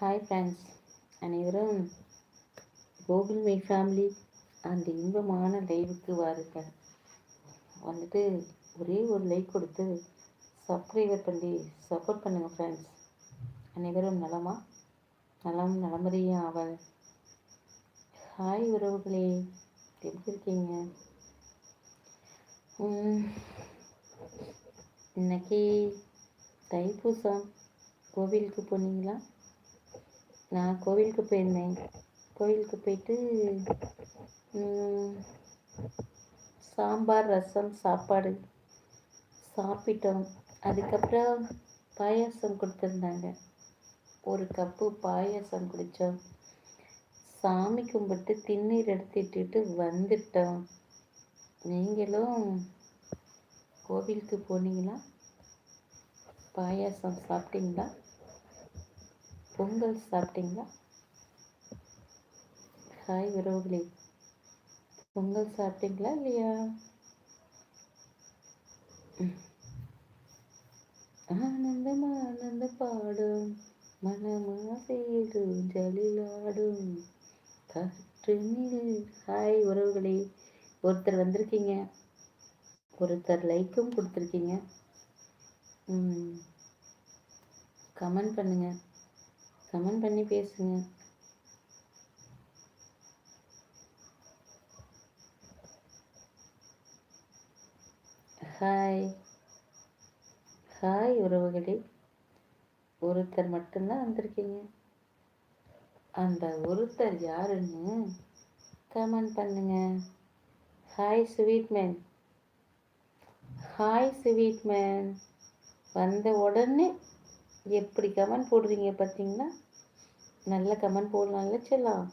Hi friends அனைவரும் Gokul my family அந்த இன்பமான லைவுக்கு வாருங்கள். வந்துட்டு ஒரே ஒரு லைக் கொடுத்து சப்ஸ்கிரைபர் பண்ணி சப்போர்ட் பண்ணுங்கள் ஃப்ரெண்ட்ஸ் அனைவரும் நலமா? நலம் நலமுறையும் அவள் ஹாய் உறவுகளே. எப்படி இருக்கீங்க? இன்னைக்கு தைப்பூசம் கோவிலுக்கு போனீங்களா? நான் கோவிலுக்கு போயிருந்தேன். கோவிலுக்கு போயிட்டு சாம்பார் ரசம் சாப்பாடு சாப்பிட்டோம். அதுக்கப்புறம் பாயாசம் கொடுத்துருந்தாங்க. ஒரு கப்பு பாயாசம் குடித்தோம் சாமி கும்பிட்டு திண்ணீர் எடுத்துட்டு வந்துட்டோம். நீங்களும் கோவிலுக்கு போனீங்களா? பாயாசம் சாப்பிட்டீங்களா? பொங்கல் சாப்பிட்டீங்களா? ஹாய் உறவுகளே பொங்கல் சாப்பிட்டீங்களா இல்லையா? ஆனந்தம் ஆனந்த பாடும் மனமாசேடும் ஜலிலாடும். காற்று ஹாய் உறவுகளே ஒருத்தர் வந்திருக்கீங்க. ஒருத்தர் லைக்கும் கொடுத்துருக்கீங்க. கமெண்ட் பண்ணுங்கள் கமெண்ட் பண்ணி பேசுங்க. ஹாய் ஹாய் உறவுகளே. ஒருத்தர் மட்டும்தான் வந்திருக்கீங்க. அந்த ஒருத்தர் யாருன்னு கமெண்ட் பண்ணுங்க. Hi sweet man hi sweet man வந்த உடனே எப்படி கமெண்ட் போடுறீங்க பார்த்தீங்கன்னா நல்ல கமெண்ட் போடலாம்ல செல்லாம்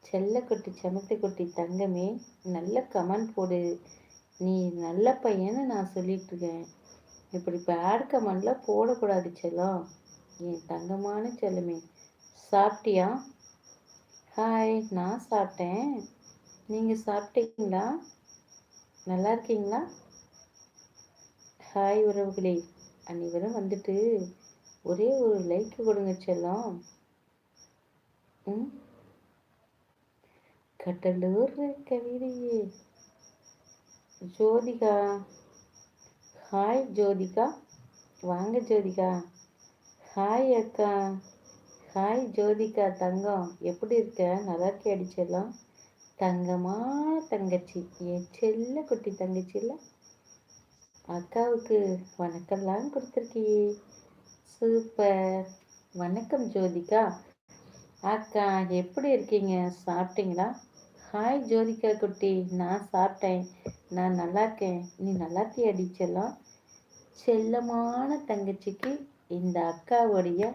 செல்ல கொட்டி சமத்து கொட்டி தங்கமே நல்ல கமெண்ட் போடு. நீ நல்ல பையன்னு நான் சொல்லிகிட்ருக்கேன் இப்படி பேட் கமெண்ட்லாம் போடக்கூடாது செல்லம் என் தங்கமான செல்லமே. சாப்பிட்டியா? ஹாய் நான் சாப்பிட்டேன். நீங்கள் சாப்பிட்டீங்களா? நல்லா இருக்கீங்களா? ஹாய் உறவுகளே. அனைவரும் வந்துட்டு ஒரே ஒரு லைக் கொடுங்க செல்லம். ம்? கடலூர் கவிதையே ஜோதிகா. ஹாய் ஜோதிகா. வாங்க ஜோதிகா. ஹாய் அக்கா. ஹாய் ஜோதிகா. தங்கம். எப்படி இருக்க? நல்லா இருக்கே அடிச்சிடலாம் தங்கமா தங்கச்சி. என் செல்ல குட்டி தங்கச்சி இல்லை அக்காவுக்கு வணக்கம்லாம் கொடுத்துருக்கியே. சூப்பர். வணக்கம் ஜோதிகா. அக்கா எப்படி இருக்கீங்க? சாப்பிட்டீங்களா? ஹாய் ஜோதிகா குட்டி. நான் சாப்பிட்டேன். நான் நல்லா இருக்கேன். நீ நல்லா இருக்கியா செல்லம்? செல்லமான தங்கச்சிக்கு இந்த அக்காவுடைய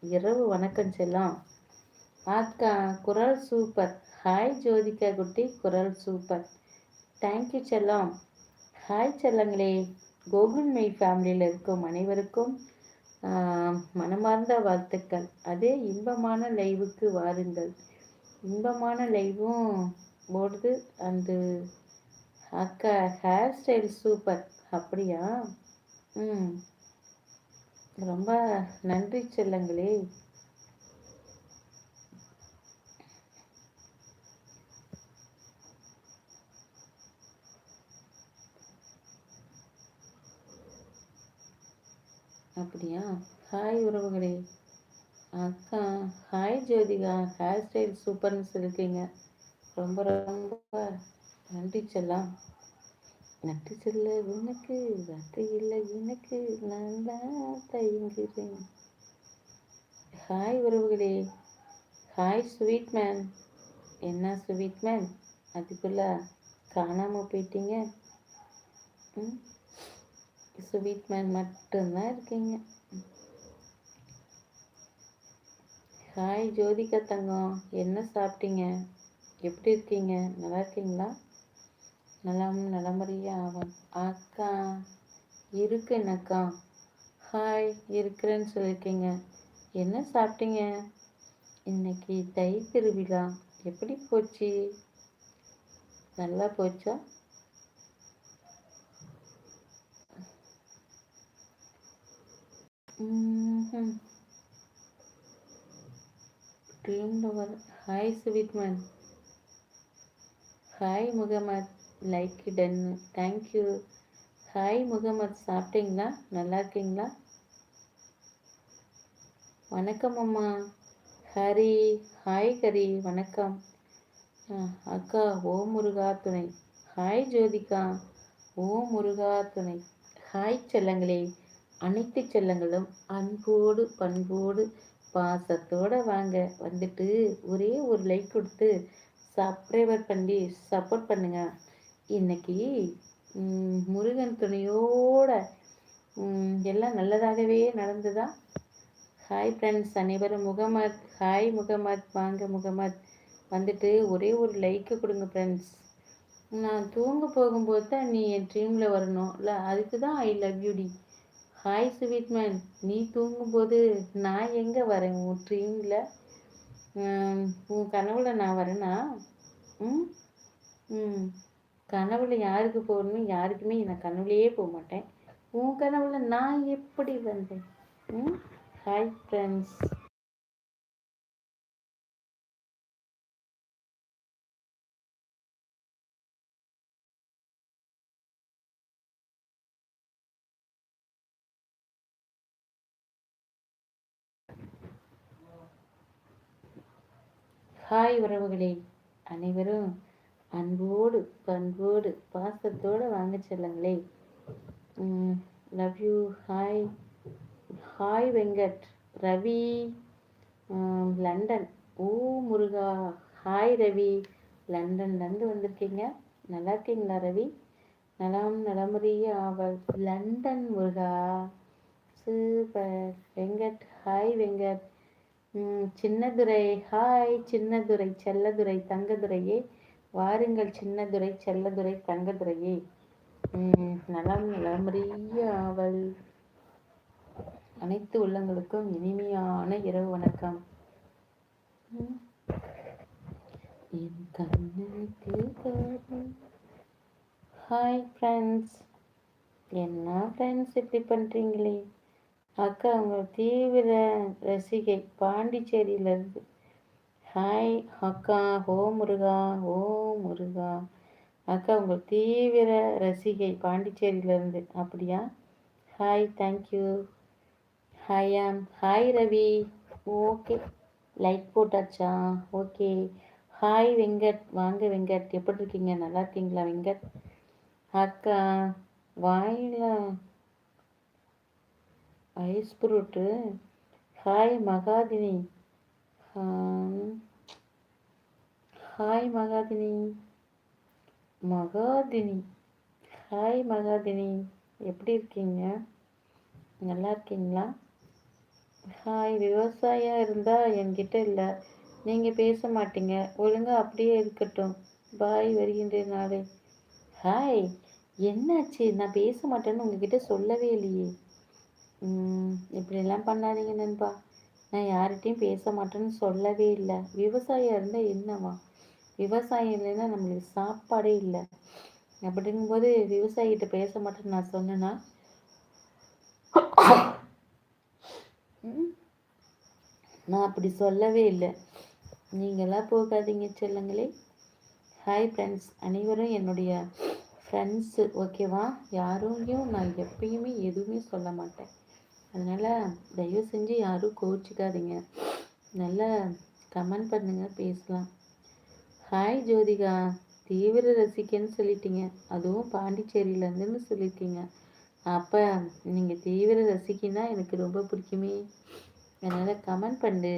இரவு வணக்கம் செல்லம். அக்கா குரல் சூப்பர். ஹாய் ஜோதிகா குட்டி. குரல் சூப்பர். தேங்க்யூ செல்லம். ஹாய் செல்லங்களே. கோகுல் மெய் ஃபேமிலியில் இருக்கும் அனைவருக்கும் மனமார்ந்த வாழ்த்துக்கள். அதே இன்பமான லைவுக்கு வாருங்கள். இன்பமான லைவும் போடுது. அண்டு அக்கா ஹேர் ஸ்டைல் சூப்பர் அப்படியா? ம். ரொம்ப நன்றி செல்லங்களே. அப்படியா? ஹாய் உறவுகளே. அக்கா ஹாய் ஜோதிகா. ஹேர் ஸ்டைல் சூப்பர்னு சொல்லியிருக்கீங்க ரொம்ப ரொம்ப நன்றி செல்லாம் நன்றி செல்ல உனக்கு வார்த்தை இல்லை எனக்கு நான் தான் தயங்குகிறேன். ஹாய் உறவுகளே. ஹாய் ஸ்வீட் மேன் என்ன ஸ்வீட் மேன் அதுக்குள்ள காணாமல் போயிட்டீங்க. ஸ்வீட் மேன் மட்டும்தான் இருக்கீங்க. ஹாய் ஜோதிகா தங்கம் என்ன சாப்பிட்டீங்க? எப்படி இருக்கீங்க? நல்லா இருக்கீங்களா? நலம் நலமுறையா ஆகும் அக்கா இருக்கு ஹாய் இருக்கிறேன்னு சொல்லியிருக்கீங்க. என்ன சாப்பிட்டீங்க? இன்னைக்கு தை திருவிழா எப்படி போச்சு? நல்லா போச்சா? ம் dream hi sweet man hi Mohammed. Like done thank you hi Mohammed. சாப்பிட்டீங்களா? நல்லா இருக்கீங்களா? வணக்கம் அம்மா. ஹரி. ஹாய் ஹரி. வணக்கம். அக்கா ஓ முருகா துணை. ஹாய் ஜோதிகா. ஓ முருகா துணை. ஹாய் செல்லங்களே. அனைத்து செல்லங்களும் அன்போடு பண்போடு பாசத்தோடு வாங்க. வந்துட்டு ஒரே ஒரு லைக் கொடுத்து சப்ஸ்கிரைபர் பண்ணி சப்போர்ட் பண்ணுங்க. இன்னைக்கு முருகன் துணையோட எல்லாம் நல்லதாகவே நடந்ததா? ஹாய் ஃப்ரெண்ட்ஸ் அனைவரும் முகமத். ஹாய் முகமத். வாங்க முகமத். வந்துட்டு ஒரே ஒரு லைக்கு கொடுங்க ஃப்ரெண்ட்ஸ் நான் தூங்க போகும்போது தான் நீ என் ட்ரீமில் வரணும். இல்லை அதுக்கு தான் ஐ லவ் யூ டி. ஹாய் ஸ்வீட்மேன் நீ தூங்கும்போது நான் எங்கே வரேன்? உன் ட்ரீமில் உன் கனவுல நான் வரேனா? ம் ம் கனவுல யாருக்கு போகணுமோ யாருக்குமே நான் கனவுலையே போக மாட்டேன். உன் கனவுல நான் எப்படி வந்தேன்? ம் ஹாய் ஃப்ரெண்ட்ஸ் ஹாய் உறவுகளே அனைவரும் அன்போடு பண்போடு பாசத்தோடு வாங்க செல்லுங்களே. Love you hi hi Venkat Ravi London. O Muruga hi Ravi. லண்டன்லேருந்து வந்திருக்கீங்க. நல்லா இருக்கீங்களா ரவி? நலம் நலமுறைய ஆவல். லண்டன் முருகா. Super. Venkat hi Venkat. Chinnadurai. Hi Chinnadurai. Selladurai தங்கதுரையே. வாருங்கள் சின்னதுரை செல்லதுரை தங்கதுரையே. நலம் நலமறிய அவள். அனைத்து உள்ளங்களுக்கும் இனிமையான இரவு வணக்கம். என் கண்ணுக்கு ஹாய் ஃப்ரெண்ட்ஸ் என்ன ஃப்ரெண்ட்ஸ் இப்படி பண்ணுறீங்களே அக்கா அவங்க தீவிர ரசிகை பாண்டிச்சேரியிலேருந்து ஹாய் அக்கா ஓ முருகா ஓ முருகா. அக்கா உங்கள் தீவிர ரசிகை பாண்டிச்சேரியிலேருந்து அப்படியா? ஹாய் தேங்க்யூ ஹாய் ஆம் ஹாய் ரவி. ஓகே. லைக் போட்டாச்சா? ஓகே. ஹாய் வெங்கட். வாங்க வெங்கட். எப்படி இருக்கீங்க? நல்லா இருக்கீங்களா வெங்கட்? அக்கா வாயில ice fruit hi Mahadini. Hi Mahadini. Mahadini. Hi Mahadini. எப்படி இருக்கீங்க? நல்லா இருக்கீங்களா? ஹாய் விவசாயம் இருந்தால் என்கிட்ட இல்லை. நீங்கள் பேச மாட்டீங்க. ஒழுங்காக அப்படியே இருக்கட்டும். பாய் வருகின்ற நாளை. ஹாய் என்னாச்சு? நான் பேச மாட்டேன்னு உங்ககிட்ட சொல்லவே இல்லையே. இப்படிலாம் பண்ணாதீங்க நண்பா. நான் யார்கிட்டையும் பேச மாட்டேன்னு சொல்லவே இல்லை. விவசாயம் இருந்தால் என்னவா விவசாயம் இல்லைன்னா நம்மளுக்கு சாப்பாடே இல்லை. அப்படிங்கும்போது விவசாயிகிட்ட பேச மாட்டேன்னு நான் சொன்னேன்னா? நான் அப்படி சொல்லவே இல்லை. நீங்களாம் போகாதீங்க செல்லுங்களே. ஹாய் ஃப்ரெண்ட்ஸ் அனைவரும் என்னுடைய ஃப்ரெண்ட்ஸு ஓகேவா யாரையும் நான் எப்பயுமே எதுவுமே சொல்ல மாட்டேன். அதனால் தயவு செஞ்சு யாரும் கோச்சிக்காதீங்க நல்லா கமெண்ட் பண்ணுங்கள் பேசலாம். ஹாய் ஜோதிகா தீவிர ரசிகன்னு சொல்லிட்டீங்க. அதுவும் பாண்டிச்சேரியிலேருந்துன்னு சொல்லியிருக்கீங்க அப்போ நீங்கள் தீவிர ரசிக்கினா எனக்கு ரொம்ப பிடிக்குமே. அதனால் கமெண்ட் பண்ணு.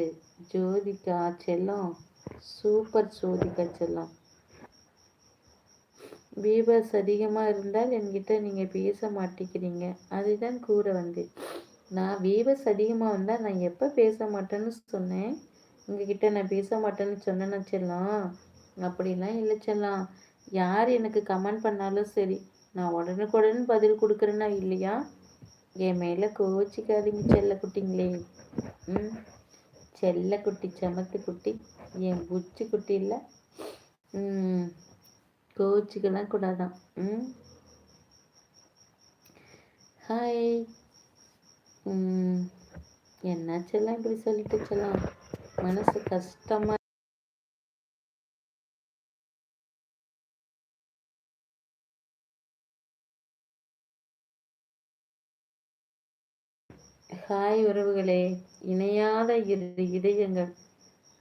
ஜோதிகா செல்லம் சூப்பர் ஜோதிகா செல்லம். பீபஸ் அதிகமாக இருந்தால் என்கிட்ட நீங்கள் பேச மாட்டேங்கிறீங்க. அதுதான் கூற வந்து நான் வீவர்ஸ் அதிகமாக வந்தால் நான் எப்போ பேச மாட்டேன்னு சொன்னேன். உங்ககிட்ட நான் பேச மாட்டேன்னு சொன்னேன்னு செல்லம் அப்படிலாம் இல்லை செல்லாம் யார் எனக்கு கமெண்ட் பண்ணாலும் சரி நான் உடனுக்குடன் பதில் கொடுக்குறேன்னா இல்லையா? என் மேலே கோச்சிக்காதீங்க செல்ல குட்டிங்களே. ம். செல்ல குட்டி சமத்து குட்டி என் புச்சி குட்டி இல்லை. ம். கோச்சிக்கலாம் கூடாதான். ம். ஹாய் என்ன செல்லாம் இப்படி சொல்லிட்டு செல்லாம் மனசு கஷ்டமா ஹாய் உறவுகளே இணையாத இரு இதயங்கள்.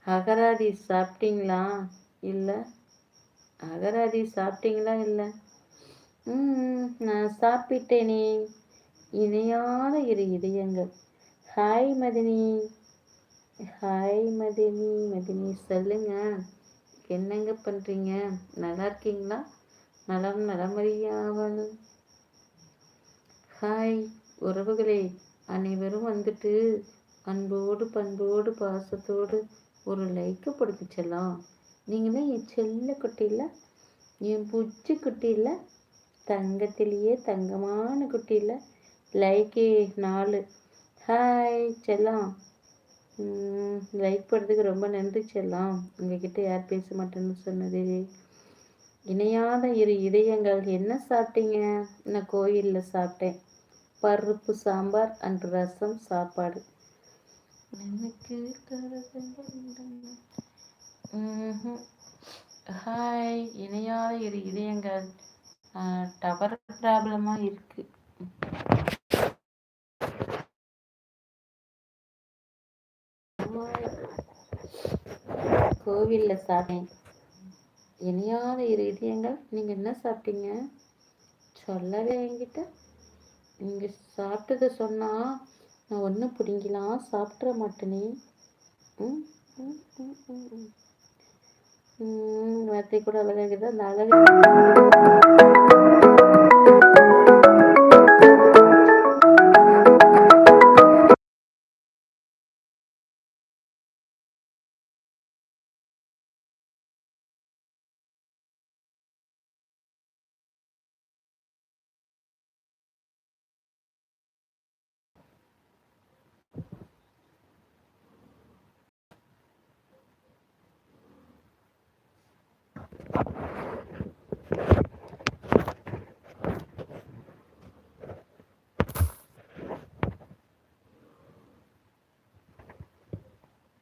அகராதி சாப்பிட்டீங்களா? இல்லை. அகராதி சாப்பிட்டீங்களா? இல்லை. நான் சாப்பிட்டேனே. இணையாத இரு இதயங்கள். ஹாய் மதினி. ஹாய் மதினி. மதினி சொல்லுங்க. என்னங்க பண்ணுறீங்க நல்லா இருக்கீங்களா? நலம் நலமறியாவல் ஹாய் உறவுகளே. அனைவரும் வந்துட்டு அன்போடு பண்போடு பாசத்தோடு ஒரு லைக்கு கொடுக்க செல்லாம் நீங்களும் என் செல்ல குட்டியில் என் புச்சு குட்டியில் தங்கத்திலேயே தங்கமான குட்டியில் லைக்கு நாலு. ஹாய் செல்லாம். லைக் பண்ணுறதுக்கு ரொம்ப நன்றி செல்லம். உங்ககிட்ட யார் பேச மாட்டேன்னு சொன்னது. இணையாத இரு இதயங்கள். என்ன சாப்பிட்டீங்க? நான் கோயிலில் சாப்பிட்டேன். பருப்பு சாம்பார் அண்ட் ரசம் சாப்பாடு. எனக்கு ஹாய் இணையாத இரு இதயங்கள். டவர் ப்ராப்ளமாக இருக்குது கோவிலில் சாப்பிட்டேன். இனியாத இரு இதயங்கள் நீங்கள் என்ன சாப்பிட்டீங்க? சொல்லவே என்கிட்ட. நீங்கள் சாப்பிட்டதை சொன்னால் நான் ஒன்றும் பிடிங்கலாம் சாப்பிட்ற மாட்டேனே வார்த்தை கூட அழகாக அந்த அழகு